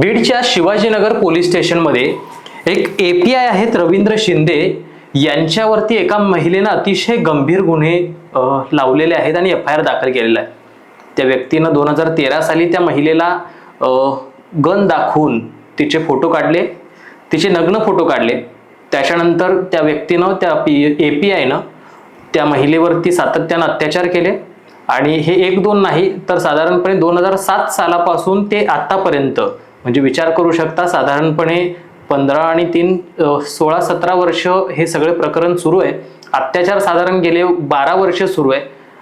बीडच्या शिवाजीनगर पोलीस स्टेशनमध्ये एक ए पी आय आहेत रवींद्र शिंदे. यांच्यावरती एका महिलेनं अतिशय गंभीर गुन्हे लावलेले आहेत आणि एफ आय आर दाखल केलेला आहे. त्या व्यक्तीनं दोन हजार तेरा साली त्या महिलेला गन दाखवून तिचे फोटो काढले तिचे नग्न फोटो काढले. त्याच्यानंतर त्या व्यक्तीनं त्या पी ए पी आयनं त्या महिलेवरती सातत्यानं अत्याचार केले. आणि हे एक दोन नाही तर साधारणपणे दोन हजार सात सालापासून ते आतापर्यंत म्हणजे विचार करू शकता साधारणपणे पंधरा आणि तीन सोळा सतरा वर्ष हे सगळे प्रकरण सुरू आहे. अत्याचार साधारण गेले बारा वर्ष सुरू आहे.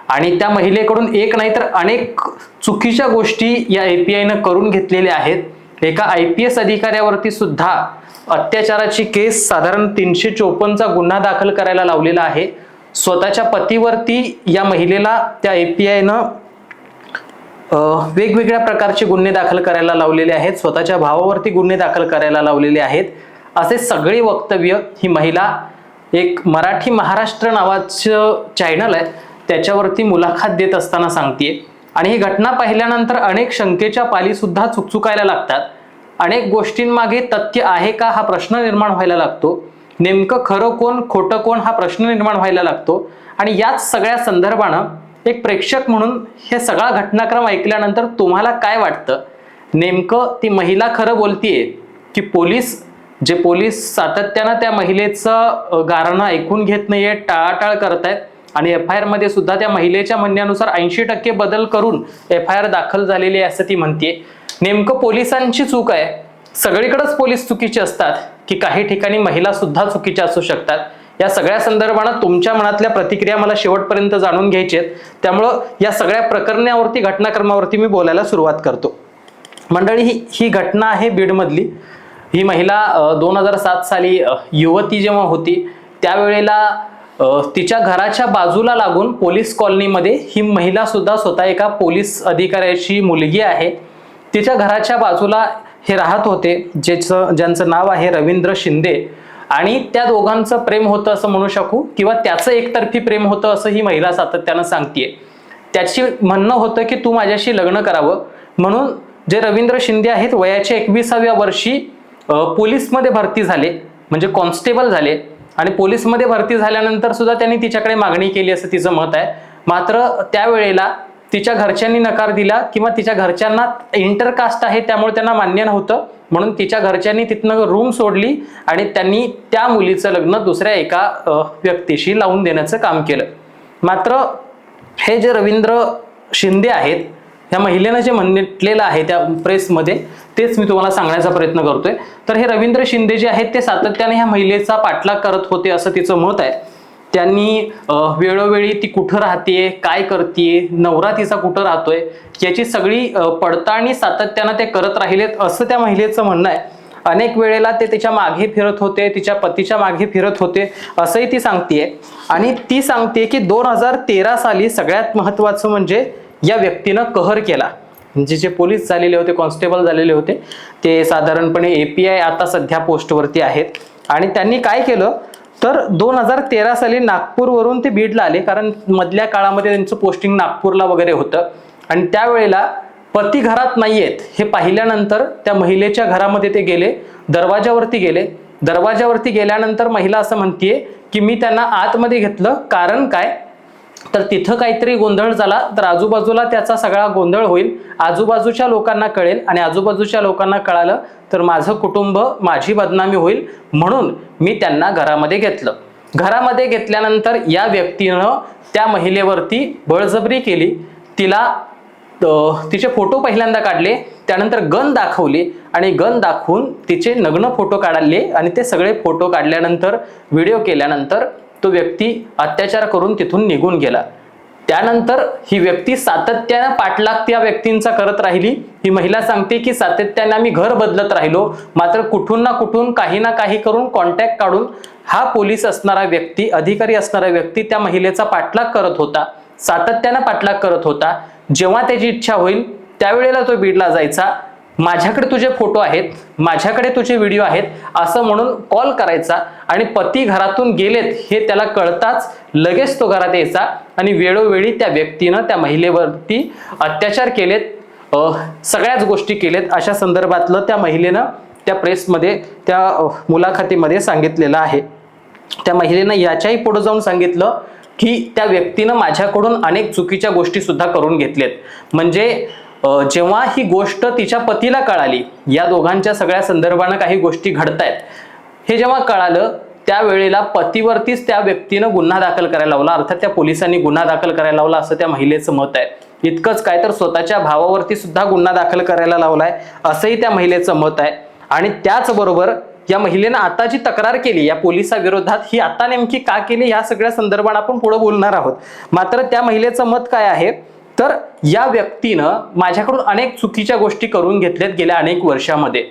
आणि त्या महिलेकडून एक नाही तर अनेक चुकीच्या गोष्टी या आय पी आयनं करून घेतलेल्या आहेत. एका आय पी एस अधिकाऱ्यावरती सुद्धा अत्याचाराची केस साधारण तीनशे चोपन्नचा गुन्हा दाखल करायला लावलेला आहे. स्वतःच्या पतीवरती या महिलेला त्या आय पी आयनं वेगवेगळ्या प्रकारचे गुन्हे दाखल करायला लावलेले आहेत. स्वतःच्या भावावरती गुन्हे दाखल करायला लावलेले आहेत. असे सगळे वक्तव्य ही महिला एक मराठी महाराष्ट्र नावाचं चॅनल आहे. त्याच्यावरती मुलाखत देत असताना सांगते आणि ही घटना पाहिल्यानंतर अनेक शंकेच्या पालीसुद्धा चुकचुकायला लागतात. अनेक गोष्टींमागे तथ्य आहे का हा प्रश्न निर्माण व्हायला लागतो. नेमकं खरं कोण खोटं कोण हा प्रश्न निर्माण व्हायला लागतो. आणि याच सगळ्या संदर्भानं एक प्रेक्षक म्हणून हे सगळा घटनाक्रम ऐकल्यानंतर तुम्हाला काय वाटतं? नेमकं ती महिला खरं बोलतीये की पोलीस जे पोलीस सातत्यानं त्या महिलेचं गारणं ऐकून घेत नाहीये टाळाटाळ करतायत आणि एफ आय आरमध्ये सुद्धा त्या महिलेच्या म्हणण्यानुसार ऐंशी टक्के बदल करून एफ आय आर दाखल झालेली आहे असं ती म्हणते नेमकं पोलिसांची चूक आहे. सगळीकडेच पोलीस चुकीचे असतात की काही ठिकाणी महिला सुद्धा चुकीच्या असू शकतात. या सगळ्या संदर्भानं तुमच्या मनातल्या प्रतिक्रिया मला शेवटपर्यंत जाणून घ्यायचे आहेत. त्यामुळं या सगळ्या प्रकरणावरती घटनाक्रमावरती मी बोलायला सुरुवात करतो. मंडळी ही ही घटना आहे बीडमधली. ही महिला दोन हजार सात साली युवती जेव्हा होती त्यावेळेला तिच्या घराच्या बाजूला लागून पोलीस कॉलनीमध्ये ही महिला सुद्धा स्वतः एका पोलीस अधिकाऱ्याची मुलगी आहे. तिच्या घराच्या बाजूला हे राहत होते ज्याचं ज्यांचं नाव आहे रवींद्र शिंदे. आणि त्या दोघांचं प्रेम होतं असं म्हणू शकू किंवा त्याचं एकतर्फी प्रेम होतं असं ही महिला सातत्यानं सांगतेय. त्याची म्हणणं होतं की तू माझ्याशी लग्न करावं. म्हणून जे रवींद्र शिंदे आहेत वयाच्या एकविसाव्या वर्षी पोलीसमध्ये भरती झाले. म्हणजे कॉन्स्टेबल झाले. आणि पोलीसमध्ये भरती झाल्यानंतर सुद्धा त्यांनी तिच्याकडे मागणी केली असं तिचं मत आहे. मात्र त्यावेळेला तिच्या घरच्यांनी नकार दिला किंवा तिच्या घरच्यांना इंटरकास्ट आहे त्यामुळे त्यांना मान्य नव्हतं. म्हणून तिच्या घरच्यांनी तिथनं रूम सोडली आणि त्यांनी त्या मुलीचं लग्न दुसऱ्या एका व्यक्तीशी लावून देण्याचं काम केलं. मात्र हे जे रवींद्र शिंदे आहेत ह्या महिलेनं जे म्हटलेलं आहे त्या प्रेसमध्ये तेच मी तुम्हाला सांगण्याचा प्रयत्न करतोय. तर हे रवींद्र शिंदे जे आहेत ते सातत्याने ह्या महिलेचा पाठलाग करत होते असं तिचं मत आहे. त्यांनी वेळोवेळी ती कुठं राहतेय काय करतेय नवरा तिचा कुठं राहतोय याची सगळी पडताळणी सातत्यानं ते करत राहिलेत असं त्या महिलेचं म्हणणं आहे. अनेक वेळेला ते तिच्यामागे फिरत होते तिच्या पतीच्या मागे फिरत होते असंही ती सांगतेय. आणि ती सांगते की दोन हजार तेरा साली सगळ्यात महत्वाचं म्हणजे या व्यक्तीनं कहर केला. म्हणजे जे पोलीस झालेले होते कॉन्स्टेबल झालेले होते ते साधारणपणे एपीआय आता सध्या पोस्टवरती आहेत. आणि त्यांनी काय केलं? तर दोन हजार तेरा साली नागपूरवरून ते बीडला आले कारण मधल्या काळामध्ये त्यांचं पोस्टिंग नागपूरला वगैरे होतं. आणि त्यावेळेला पती घरात नाहीयेत. हे पाहिल्यानंतर त्या महिलेच्या घरामध्ये ते गेले दरवाजावरती गेले. दरवाजावरती गेल्यानंतर महिला असं म्हणतीये की मी त्यांना आतमध्ये घेतलं. कारण काय? तर तिथं काहीतरी गोंधळ झाला तर आजूबाजूला त्याचा सगळा गोंधळ होईल. आजूबाजूच्या लोकांना कळेल आणि आजूबाजूच्या लोकांना कळालं तर माझं कुटुंब माझी बदनामी होईल म्हणून मी त्यांना घरामध्ये घेतलं. घरामध्ये घेतल्यानंतर या व्यक्तीनं त्या महिलेवरती बळजबरी केली. तिला तिचे फोटो पहिल्यांदा काढले त्यानंतर गन दाखवली आणि गन दाखवून तिचे नग्न फोटो काढले आणि ते सगळे फोटो काढल्यानंतर व्हिडिओ केल्यानंतर तो व्यक्ती अत्याचार करून तिथून निघून गेला. त्यानंतर ही व्यक्ती सातत्यानं पाठलाग त्या व्यक्तींचा करत राहिली. ही महिला सांगते की सातत्यानं आम्ही घर बदलत राहिलो. मात्र कुठून ना कुठून काही ना काही करून कॉन्टॅक्ट काढून हा पोलीस असणारा व्यक्ती अधिकारी असणारा व्यक्ती त्या महिलेचा पाठलाग करत होता. सातत्यानं पाठलाग करत होता. जेव्हा त्याची इच्छा होईल त्यावेळेला तो बीडला जायचा. माझ्याकडे तुझे फोटो आहेत माझ्याकडे तुझे व्हिडिओ आहेत असं म्हणून कॉल करायचा आणि पती घरातून गेलेत हे त्याला कळताच लगेच तो घरात यायचा आणि वेळोवेळी त्या व्यक्तीनं त्या महिलेवरती अत्याचार केलेत सगळ्याच गोष्टी केल्यात अशा संदर्भातलं त्या महिलेनं त्या प्रेसमध्ये त्या मुलाखतीमध्ये सांगितलेलं आहे. त्या महिलेनं याच्याही पुढे जाऊन सांगितलं की त्या व्यक्तीनं माझ्याकडून अनेक चुकीच्या गोष्टी सुद्धा करून घेतल्यात म्हणजे जेव्हा ही गोष्ट तिच्या पतीला कळाली या दोघांच्या सगळ्या संदर्भानं काही गोष्टी घडतायत. हे जेव्हा कळालं त्यावेळेला पतीवरतीच त्या व्यक्तीनं गुन्हा दाखल करायला लावला. अर्थात त्या पोलिसांनी गुन्हा दाखल करायला लावला असं त्या महिलेचं मत आहे. इतकंच काय तर स्वतःच्या भावावरती सुद्धा गुन्हा दाखल करायला लावलाय असंही त्या महिलेचं मत आहे. आणि त्याचबरोबर या महिलेनं आता जी तक्रार केली या पोलिसाविरोधात ही आता नेमकी का केली या सगळ्या संदर्भात आपण पुढे बोलणार आहोत. मात्र त्या महिलेचं मत काय आहे? तर या व्यक्तीनं माझ्याकडून अनेक चुकीच्या गोष्टी करून घेतल्यात गेल्या अनेक वर्षामध्ये.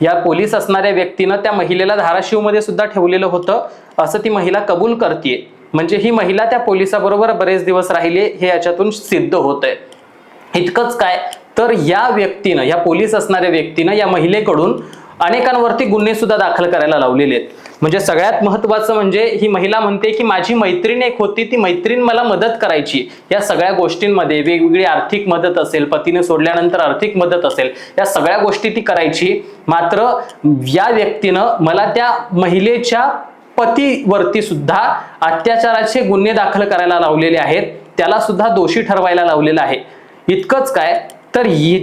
या पोलीस असणाऱ्या व्यक्तीनं त्या महिलेला धाराशिवमध्ये सुद्धा ठेवलेलं होतं असं ती महिला कबूल करते म्हणजे ही महिला त्या पोलिसाबरोबर बरेच दिवस राहिले हे याच्यातून सिद्ध होत आहे इतकंच काय तर या व्यक्तीनं या पोलीस असणाऱ्या व्यक्तीनं या महिलेकडून अनेकांवरती गुन्हे सुद्धा दाखल करायला लावलेले आहेत म्हणजे सगळ्यात महत्वाचं म्हणजे ही महिला म्हणते की माझी मैत्रीण एक होती ती मैत्रीण मला मदत करायची. या सगळ्या गोष्टींमध्ये वेगवेगळी आर्थिक मदत असेल पतीने सोडल्यानंतर आर्थिक मदत असेल या सगळ्या गोष्टी ती करायची. मात्र या व्यक्तीनं मला त्या महिलेच्या पतीवरती सुद्धा अत्याचाराचे गुन्हे दाखल करायला लावलेले आहेत. त्याला सुद्धा दोषी ठरवायला लावलेलं आहे. इतकंच काय? तर इ-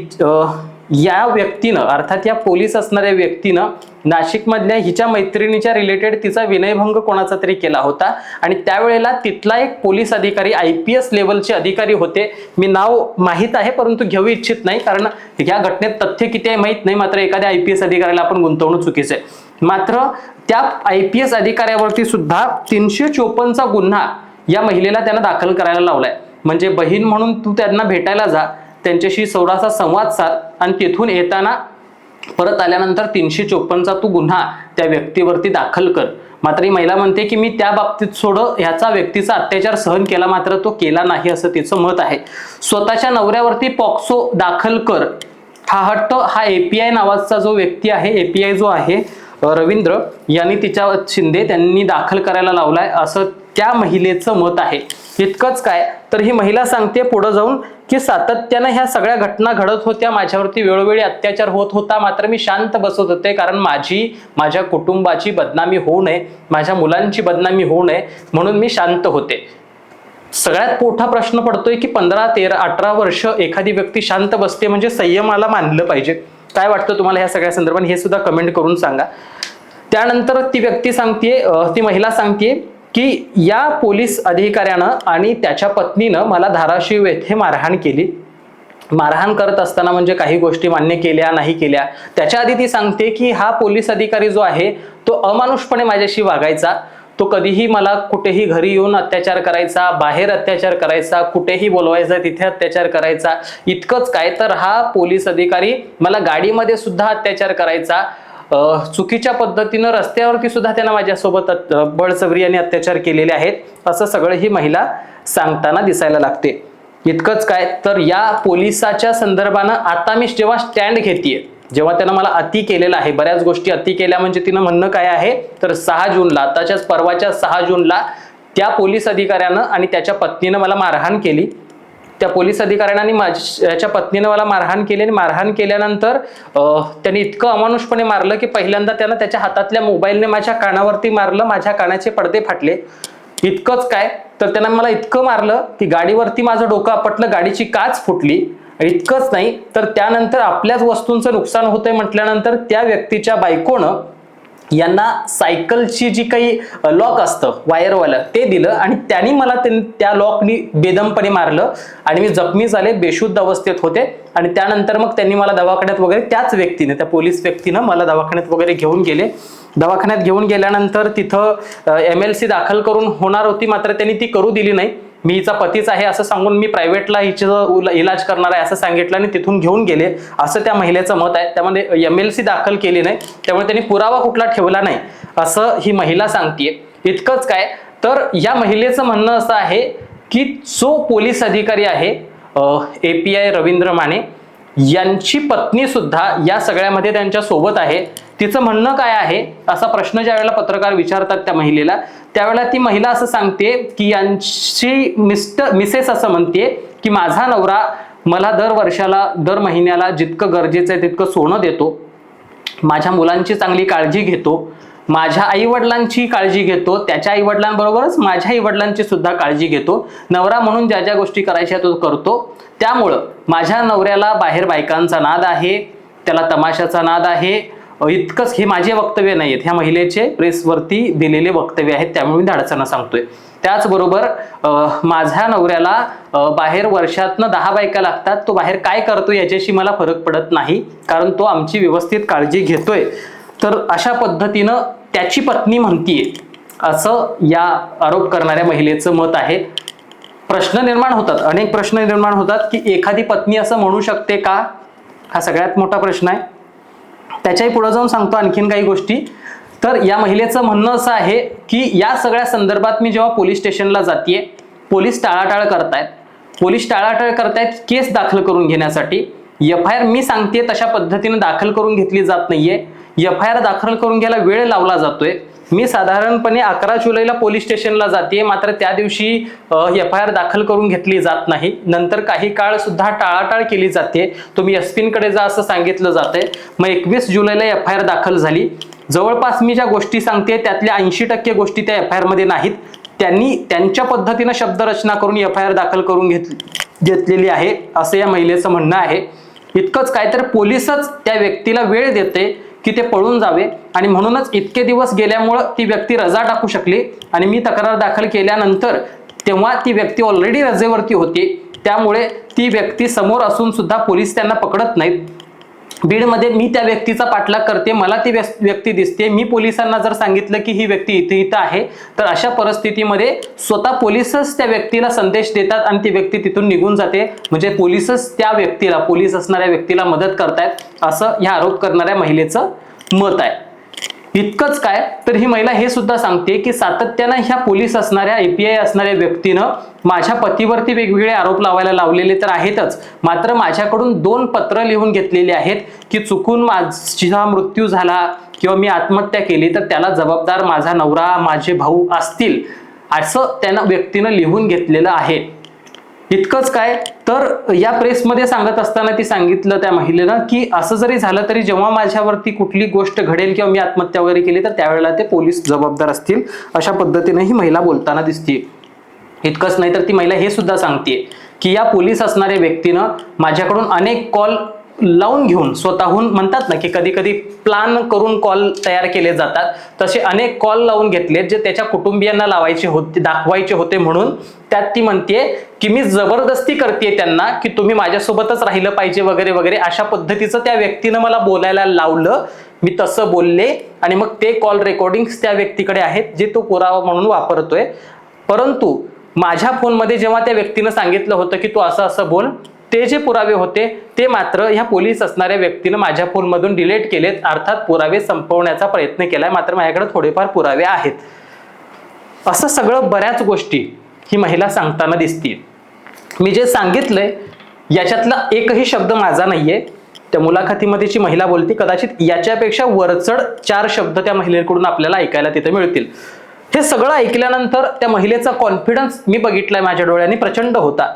या व्यक्तीनं अर्थात या पोलीस असणाऱ्या व्यक्तीनं नाशिकमधल्या हिच्या मैत्रिणीच्या रिलेटेड तिचा विनयभंग कोणाचा तरी केला होता. आणि त्यावेळेला तिथला एक पोलीस अधिकारी आय पी एस लेवलचे अधिकारी होते. मी नाव माहीत आहे परंतु घेऊ इच्छित नाही कारण या घटनेत तथ्य किती आहे माहीत नाही. मात्र एखाद्या आय पी एस अधिकाऱ्याला आपण गुंतवणं चुकीचं आहे. मात्र त्या आय पी एस अधिकाऱ्यावरती सुद्धा तीनशे चोपन्नचा गुन्हा या महिलेला त्यांना दाखल करायला लावलाय. म्हणजे बहीण म्हणून तू त्यांना भेटायला जा त्यांच्याशी थोडासा संवाद साध आणि तिथून येताना परत आल्यानंतर तीनशे चोपन्नचा तू गुन्हा त्या व्यक्तीवरती दाखल कर. मात्र ही महिला म्हणते की मी त्या बाबतीत सोड ह्याचा व्यक्तीचा अत्याचार सहन केला मात्र तो केला नाही असं तिचं मत आहे. स्वतःच्या नवऱ्यावरती पॉक्सो दाखल कर. हा हट्ट हा एपीआय नावाचा जो व्यक्ती आहे एपीआय जो आहे रवींद्र यांनी तिच्या शिंदे त्यांनी दाखल करायला लावलाय असं त्या महिलेचं मत आहे. इतकंच काय? तर ही महिला सांगते पुढे जाऊन की सातत्यानं ह्या सगळ्या घटना घडत होत्या. माझ्यावरती वेळोवेळी अत्याचार होत होता. मात्र मी शांत बसत होते कारण माझी माझ्या कुटुंबाची बदनामी होऊ नये. माझ्या मुलांची बदनामी होऊ नये म्हणून मी शांत होते. सगळ्यात मोठा प्रश्न पडतोय की पंधरा तेरा अठरा वर्ष एखादी व्यक्ती शांत बसते म्हणजे संयमाला मानलं पाहिजे. काय वाटतं तुम्हाला ह्या सगळ्या संदर्भात? हे सुद्धा कमेंट करून सांगा. त्यानंतर ती व्यक्ती सांगते ती महिला सांगते की या पोलीस अधिकाऱ्यानं आणि त्याच्या पत्नीनं मला धाराशिव येथे मारहाण केली. मारहाण करत असताना म्हणजे काही गोष्टी मान्य केल्या नाही केल्या. त्याच्या आधी ती सांगते की हा पोलीस अधिकारी जो आहे तो अमानुषपणे माझ्याशी वागायचा. तो कधीही मला कुठेही घरी येऊन अत्याचार करायचा बाहेर अत्याचार करायचा कुठेही बोलवायचा तिथे अत्याचार करायचा. इतकंच काय तर हा पोलीस अधिकारी मला गाडीमध्ये सुद्धा अत्याचार करायचा. चुकीच्या पद्धतीनं रस्त्यावरती सुद्धा त्यांना माझ्यासोबत बळचवरी अ, आणि अत्याचार केलेले आहेत असं सगळं ही महिला सांगताना दिसायला लागते. इतकंच काय तर या पोलिसाच्या संदर्भानं आता मी जेव्हा स्टँड घेतीये जेव्हा त्यानं मला अति केलेलं आहे बऱ्याच गोष्टी अति केल्या म्हणजे तिनं म्हणणं काय आहे तर सहा जूनला आताच्याच परवाच्या सहा जूनला त्या पोलीस अधिकाऱ्यानं आणि त्याच्या पत्नीनं मला मारहाण केली. त्या पोलीस अधिकाऱ्यांनी माझ्या पत्नीनं मला मारहाण केली आणि मारहाण केल्यानंतर त्यांनी इतकं अमानुषपणे मारलं की पहिल्यांदा त्यानं त्याच्या हातातल्या मोबाईलने माझ्या कानावरती मारलं माझ्या कानाचे पडदे फाटले. इतकंच काय? तर त्यानं मला इतकं मारलं की गाडीवरती माझं डोकं आपटलं गाडीची काच फुटली. इतकंच नाही तर त्यानंतर आपल्याच वस्तूंचं नुकसान होतंय म्हटल्यानंतर त्या व्यक्तीच्या बायकोनं यांना सायकलची जी काही लॉक असतं वायरवालं ते दिलं आणि त्यांनी मला त्या लॉकनी बेदमपणे मारलं आणि मी जखमी झाले बेशुद्ध अवस्थेत होते आणि त्यानंतर मग त्यांनी मला दवाखान्यात वगैरे त्याच व्यक्तीने त्या पोलीस व्यक्तीनं मला दवाखान्यात वगैरे घेऊन गेले. दवाखान्यात घेऊन गेल्यानंतर तिथं एम एल सी दाखल करून होणार होती मात्र त्यांनी ती करू दिली नाही. मी हिचा पतीच आहे असं सांगून मी प्रायव्हेटला हिचं उल- इलाज करणार आहे असं सांगितलं आणि तिथून घेऊन गेले. असं त्या महिलेचं मत आहे. त्यामध्ये एम एल सी दाखल केली नाही. त्यामुळे त्यांनी पुरावा कुठला ठेवला नाही. असं ही महिला सांगतेय. इतकंच काय? तर या महिलेचं म्हणणं असं आहे की जो पोलीस अधिकारी आहे A P I Ravindra Mane यांची पत्नी सुद्धा या सगळ्यामध्ये त्यांच्यासोबत आहे. तिचं म्हणणं काय आहे? असा प्रश्न ज्या वेळेला पत्रकार विचारतात त्या महिलेला त्यावेळेला ती महिला असं सांगते की यांची मिस्टर मिसेस असं म्हणते की माझा नवरा मला दर वर्षाला दर महिन्याला जितकं गरजेचं आहे तितकं सोनं देतो. माझ्या मुलांची चांगली काळजी घेतो. माझ्या आई वडिलांची काळजी घेतो त्याच्या आई वडिलांबरोबरच माझ्या आई वडिलांची सुद्धा काळजी घेतो. नवरा म्हणून ज्या ज्या गोष्टी करायच्या तो करतो. त्यामुळं माझ्या नवऱ्याला बाहेर बायकांचा नाद आहे त्याला तमाशाचा नाद आहे. इतकंच हे माझे वक्तव्य नाही आहेत ह्या महिलेचे प्रेसवरती दिलेले वक्तव्य आहेत त्यामुळे मी धाडसानं सांगतोय. त्याचबरोबर माझ्या नवऱ्याला बाहेर वर्षातनं दहा बायका लागतात. तो बाहेर काय करतो याच्याशी मला फरक पडत नाही कारण तो आमची व्यवस्थित काळजी घेतोय. तर अशा पद्धतीनं त्याची पत्नी म्हणतीये. असं या आरोप करणाऱ्या महिलेचं मत आहे. प्रश्न निर्माण होतात. अनेक प्रश्न निर्माण होतात की एखादी पत्नी असं म्हणू शकते का? हा सगळ्यात मोठा प्रश्न आहे. त्याच्याही पुढे जाऊन सांगतो आणखीन काही गोष्टी. तर या महिलेचं म्हणणं असं आहे की या सगळ्या संदर्भात मी जेव्हा पोलीस स्टेशनला जातीये पोलीस टाळाटाळ करतायत. पोलीस टाळाटाळ करतायत केस दाखल करून घेण्यासाठी. एफ आय आर मी सांगते तशा पद्धतीने दाखल करून घेतली जात नाहीये. एफ आय आर दाखल करून घ्यायला वेळ लावला जातोय. मी साधारणपणे अकरा जुलैला पोलीस स्टेशनला जाते मात्र त्या दिवशी एफ आय आर दाखल करून घेतली जात नाही. नंतर काही काळ सुद्धा टाळाटाळ केली जाते. तुम्ही एसपींकडे जा असं सांगितलं जातंय. मग एकवीस जुलैला एफ आय आर दाखल झाली. जवळपास मी ज्या गोष्टी सांगते त्यातल्या ऐंशी टक्के गोष्टी त्या एफ आय आरमध्ये नाहीत. त्यांनी त्यांच्या पद्धतीनं शब्दरचना करून एफ आय आर दाखल करून घेत घेतलेली आहे असं या महिलेचं म्हणणं आहे. इतकंच काय तर पोलीसच त्या व्यक्तीला वेळ देते की ते पळून जावे. आणि म्हणूनच इतके दिवस गेल्यामुळं ती व्यक्ती रजा टाकू शकली. आणि मी तक्रार दाखल केल्यानंतर तेव्हा ती व्यक्ती ऑलरेडी रजेवरती होती. त्यामुळे ती व्यक्ती समोर असून सुद्धा पोलीस त्यांना पकडत नाहीत. बीडमध्ये मी त्या व्यक्तीचा पाठलाग करते मला ती व्यस- व्यक्ती दिसते. मी पोलिसांना जर सांगितलं की ही व्यक्ती इथे इथं आहे तर अशा परिस्थितीमध्ये स्वतः पोलिसच त्या व्यक्तीला संदेश देतात आणि ती व्यक्ती तिथून निघून जाते. म्हणजे पोलिसच त्या व्यक्तीला पोलीस असणाऱ्या व्यक्तीला मदत करतायत असं ह्या आरोप करणाऱ्या महिलेचं मत आहे. इतकंच काय? तर ही महिला हे सुद्धा सांगते की सातत्यानं ह्या पोलीस असणाऱ्या एपीआय असणाऱ्या व्यक्तीनं माझ्या पतीवरती वेगवेगळे आरोप लावायला लावलेले तर आहेतच. मात्र माझ्याकडून दोन पत्र लिहून घेतलेली आहेत की चुकून माझा मृत्यू झाला किंवा मी आत्महत्या केली तर त्याला जबाबदार माझा नवरा माझे भाऊ असतील असं त्यानं व्यक्तीनं लिहून घेतलेलं आहे. इतकंच काय? तर या प्रेसमध्ये सांगत असताना ती सांगितलं त्या महिलेनं की असं जरी झालं तरी जेव्हा माझ्यावरती कुठली गोष्ट घडेल किंवा मी आत्महत्या वगैरे केली तर त्यावेळेला ते पोलीस जबाबदार असतील. अशा पद्धतीने ही महिला बोलताना दिसते इतकंच नाही तर ती महिला हे सुद्धा सांगते की या पोलीस असणाऱ्या व्यक्तीनं माझ्याकडून अनेक कॉल लावून घेऊन स्वतःहून म्हणतात ना की कधी कधी प्लान करून कॉल तयार केले जातात. तसे अनेक कॉल लावून घेतले जे त्याच्या कुटुंबियांना लावायचे होते दाखवायचे होते म्हणून. त्यात ती म्हणते की मी जबरदस्ती करते त्यांना की तुम्ही माझ्यासोबतच राहिलं पाहिजे वगैरे वगैरे. अशा पद्धतीचं त्या व्यक्तीनं मला बोलायला लावलं. मी तसं बोलले आणि मग ते कॉल रेकॉर्डिंग त्या व्यक्तीकडे आहेत जे तो पुरावा म्हणून वापरतोय. परंतु माझ्या फोनमध्ये जेव्हा त्या व्यक्तीनं सांगितलं होतं की तू असं असं बोल ते जे पुरावे होते ते मात्र ह्या पोलीस असणाऱ्या व्यक्तीनं माझ्या फोनमधून डिलीट केलेत अर्थात पुरावे संपवण्याचा प्रयत्न केलाय. मात्र माझ्याकडे थोडेफार पुरावे आहेत. असं सगळं बऱ्याच गोष्टी ही महिला सांगताना दिसते मी जे सांगितलंय याच्यातला एकही शब्द माझा नाहीये. त्या मुलाखतीमध्ये जी महिला बोलते कदाचित याच्यापेक्षा वरचढ चार शब्द त्या महिलेकडून आपल्याला ऐकायला तिथे मिळतील. हे सगळं ऐकल्यानंतर त्या महिलेचा कॉन्फिडन्स मी बघितलाय माझ्या डोळ्यांनी प्रचंड होता.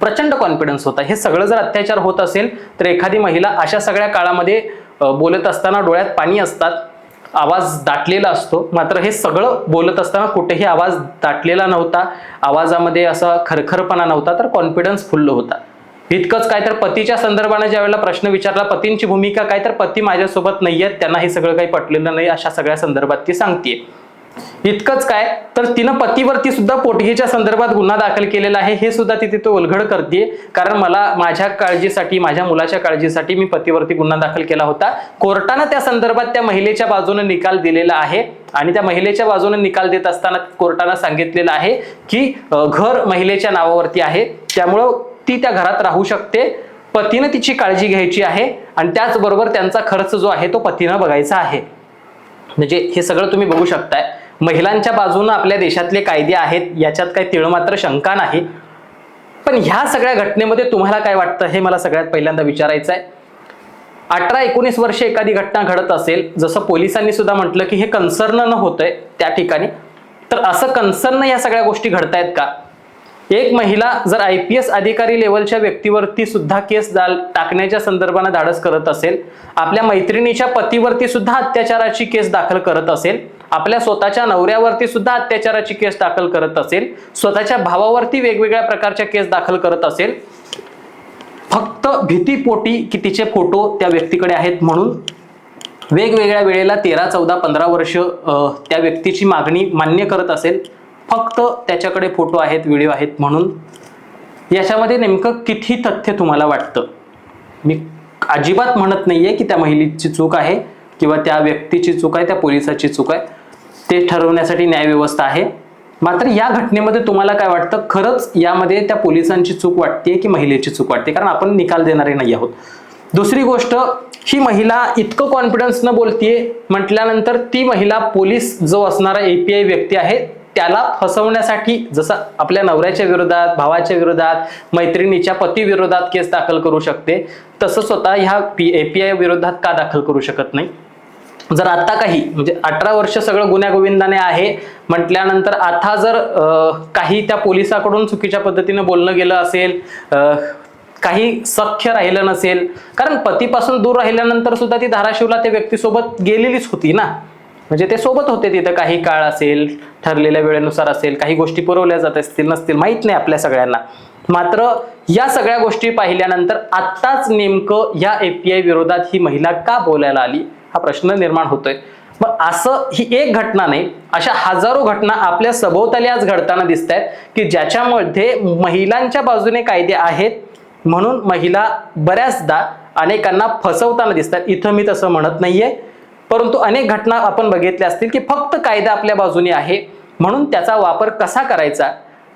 प्रचंड कॉन्फिडन्स होता. हे सगळं जर अत्याचार होत असेल तर एखादी महिला अशा सगळ्या काळामध्ये बोलत असताना डोळ्यात पाणी असतात आवाज दाटलेला असतो. मात्र हे सगळं बोलत असताना कुठेही आवाज दाटलेला नव्हता. आवाजामध्ये असा खरखरपणा नव्हता तर कॉन्फिडन्स फुल्ल होता. इतकंच काय तर पतीच्या संदर्भाने ज्यावेळेला प्रश्न विचारला पतींची भूमिका काय तर पती माझ्यासोबत नाही आहेत त्यांना हे सगळं काही पटलेलं नाही अशा सगळ्या संदर्भात ती सांगते इतकंच काय? तर तिनं पतीवरती सुद्धा पोटगीच्या संदर्भात गुन्हा दाखल केलेला आहे. हे सुद्धा ती तिथे उलघड करते कारण मला माझ्या काळजीसाठी माझ्या मुलाच्या काळजीसाठी मी पतीवरती गुन्हा दाखल केला होता. कोर्टानं त्या संदर्भात त्या महिलेच्या बाजूने निकाल दिलेला आहे. आणि त्या महिलेच्या बाजूने निकाल देत असताना कोर्टानं सांगितलेलं आहे की घर महिलेच्या नावावरती आहे. त्यामुळं ती त्या घरात राहू शकते. पतीनं तिची काळजी घ्यायची आहे. आणि त्याचबरोबर त्यांचा खर्च जो आहे तो पतीनं बघायचा आहे. म्हणजे हे सगळं तुम्ही बघू शकताय. महिलांच्या बाजूनं आपल्या देशातले कायदे आहेत याच्यात काही तिळ मात्र शंका नाही. पण ह्या सगळ्या घटनेमध्ये तुम्हाला काय वाटतं हे मला सगळ्यात पहिल्यांदा विचारायचं आहे. अठरा एकोणीस वर्ष एखादी घटना घडत असेल जसं पोलिसांनी सुद्धा म्हटलं की हे कन्सर्न न होतंय त्या ठिकाणी तर असं कन्सर्न या सगळ्या गोष्टी घडतायत का? एक महिला जर आय पी एस अधिकारी लेवलच्या व्यक्तीवरती सुद्धा केस दाल टाकण्याच्या संदर्भानं धाडस करत असेल आपल्या मैत्रिणीच्या पतीवरती सुद्धा अत्याचाराची केस दाखल करत असेल आपल्या स्वतःच्या नवऱ्यावरती सुद्धा अत्याचाराची केस दाखल करत असेल स्वतःच्या भावावरती वेगवेगळ्या प्रकारच्या केस दाखल करत असेल फक्त भीतीपोटी की तिचे फोटो त्या व्यक्तीकडे आहेत म्हणून वेगवेगळ्या वेळेला तेरा चौदा पंधरा वर्ष त्या व्यक्तीची मागणी मान्य करत असेल फक्त त्याच्याकडे फोटो आहेत व्हिडिओ आहेत म्हणून. याच्यामध्ये नेमकं किती तथ्य तुम्हाला वाटतं? मी अजिबात म्हणत नाहीये की त्या महिलेची चूक आहे किंवा त्या व्यक्तीची चूक आहे त्या पोलिसाची चूक आहे. ते ठरवण्यासाठी न्यायव्यवस्था आहे. मात्र या घटनेमध्ये तुम्हाला काय वाटतं? खरंच यामध्ये त्या पोलिसांची चूक वाटते की महिलेची चूक वाटते कारण आपण निकाल देणारे नाही आहोत. दुसरी गोष्ट ही महिला इतकं कॉन्फिडन्स न बोलतीये म्हटल्यानंतर ती महिला पोलीस जो असणारा एपीआय व्यक्ती आहे त्याला फसवण्यासाठी जसं आपल्या नवऱ्याच्या विरोधात भावाच्या विरोधात मैत्रिणीच्या पती विरोधात केस दाखल करू शकते तसं स्वतः ह्या पी ए पी आय विरोधात का दाखल करू शकत नाही? जर आता काही म्हणजे अठरा वर्ष सगळं गुन्ह्यागोविंदाने आहे म्हटल्यानंतर आता जर काही त्या पोलिसाकडून चुकीच्या पद्धतीनं बोलणं गेलं असेल काही सख्य राहिलं नसेल कारण पतीपासून दूर राहिल्यानंतर सुद्धा ती धाराशिवला त्या व्यक्तीसोबत गेलेलीच होती ना. म्हणजे ते सोबत होते तिथं काही काळ असेल ठरलेल्या वेळेनुसार असेल काही गोष्टी पुरवल्या जात असतील नसतील माहीत नाही आपल्या सगळ्यांना. मात्र या सगळ्या गोष्टी पाहिल्यानंतर आत्ताच नेमकं या एपीआय विरोधात ही महिला का बोलायला आली? हा प्रश्न निर्माण होतोय. मग असं ही एक घटना नाही अशा हजारो घटना आपल्या सभोवताली आज घडताना दिसत आहेत की ज्याच्यामध्ये महिलांच्या बाजूने कायदे आहेत म्हणून महिला बऱ्याचदा अनेकांना फसवताना दिसतात. इथं मी तसं म्हणत नाहीये. परंतु अनेक घटना आपण बघितल्या असतील की फक्त कायदा आपल्या बाजूने आहे म्हणून त्याचा वापर कसा करायचा?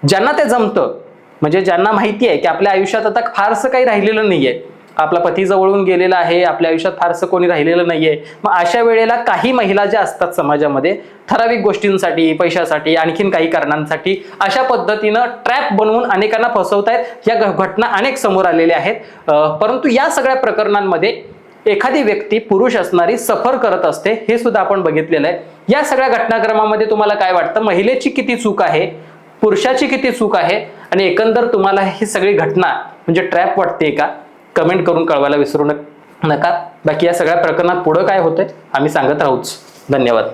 ज्यांना ते जमतं म्हणजे ज्यांना माहिती आहे की आपल्या आयुष्यात आता फारसं काही राहिलेलं नाहीये. आपला पती जवळून गेलेला आहे आपल्या आयुष्यात फारसं कोणी राहिलेलं नाहीये. मग अशा वेळेला काही महिला ज्या असतात समाजामध्ये ठराविक गोष्टींसाठी पैशासाठी आणखीन काही कारणांसाठी अशा पद्धतीनं ट्रॅप बनवून अनेकांना फसवतायत. या घ- घटना अनेक समोर आलेल्या आहेत. परंतु या सगळ्या प्रकरणांमध्ये एखादी व्यक्ती पुरुष असणारी सफर करत असते हे सुद्धा आपण बघितलेलं आहे. या सगळ्या घटनाक्रमामध्ये तुम्हाला काय वाटतं? महिलेची किती चूक आहे? पुरुषाची किती चूक आहे? आणि एकंदर तुम्हाला ही सगळी घटना म्हणजे ट्रॅप वाटते का? कमेंट करून कळवायला विसरू नका. बाकी या सगळ्या प्रकरणात पुढं काय होतंय आम्ही सांगत राहूच. धन्यवाद.